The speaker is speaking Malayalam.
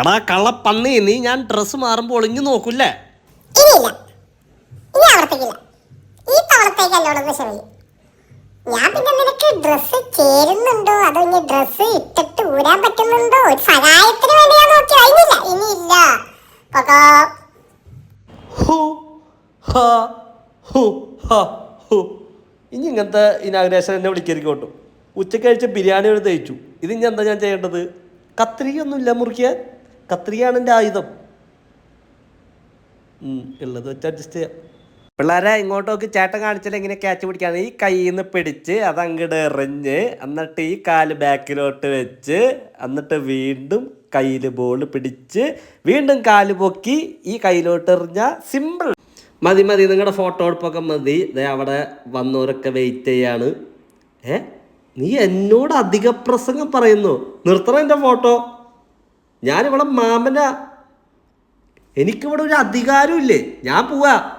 എടാ കള്ളപ്പന്നി നീ ഞാൻ ഡ്രസ്സ് മാറുമ്പോൾ ഒളിഞ്ഞു നോക്കൂല്ലേ? ഇനിയില്ല. ഇനി ആവർത്തിക്കില്ല. ഈ തവണത്തേക്ക് എന്നോടൊന്ന് ക്ഷമിക്കും ഞാൻ പിന്നെ നിനക്ക് ഡ്രസ്സ് ചേരുന്നുണ്ടോ? അതോ ഇനി ഡ്രസ്സ് ഇട്ടിട്ട് ഊരാൻ പറ്റുന്നുണ്ടോ? ഒരു സഹായത്തിന് വേണ്ടി ഞാൻ നോക്കി കഴിഞ്ഞില്ല ഇനിയില്ല. പൊക്കോ ഹു, ഹാ, ഹു, ഹാ, ഹു. ഇനി ഇങ്ങനത്തെ ഇനാഗ്രേഷൻ എന്നെ വിളിക്കരിക്കോട്ടും ഉച്ചയ്ക്ക് കഴിച്ച ബിരിയാണി ഒരു തയ്ച്ചു ഇത് ഇനി എന്താ ഞാൻ ചെയ്യേണ്ടത്? കത്തിരിക്കൊന്നുമില്ല മുറിക്കാൻ കത്രികയാണ് എന്റെ ആയുധം. ഉള്ളത് വെച്ച് അഡ്ജസ്റ്റ് ചെയ്യാം. പിള്ളേരെ ഇങ്ങോട്ടൊക്കെ ചേട്ടൻ കാണിച്ചാൽ ഇങ്ങനെ ക്യാച്ച് പിടിക്കുകയാണ് ഈ കയ്യിൽ നിന്ന് പിടിച്ച് അതങ്ങട് എറിഞ്ഞ് എന്നിട്ട് ഈ കാൽ ബാക്കിലോട്ട് വെച്ച് എന്നിട്ട് വീണ്ടും കയ്യിൽ ബോൾ പിടിച്ച് വീണ്ടും കാൽ പൊക്കി ഈ കയ്യിലോട്ട് എറിഞ്ഞ സിമ്പിൾ മതി മതി നിങ്ങളുടെ ഫോട്ടോ എടുപ്പൊക്കെ മതി. ദേ അവിടെ വന്നവരൊക്കെ വെയിറ്റ് ചെയ്യാണ്. ഏ? നീ എന്നോട് അധിക പ്രസംഗം പറയുന്നു. നിർത്തണം എന്റെ ഫോട്ടോ ഞാനിവിടെ മാമന എനിക്കിവിടെ ഒരു അധികാരമില്ലേ ഞാൻ പോവാ.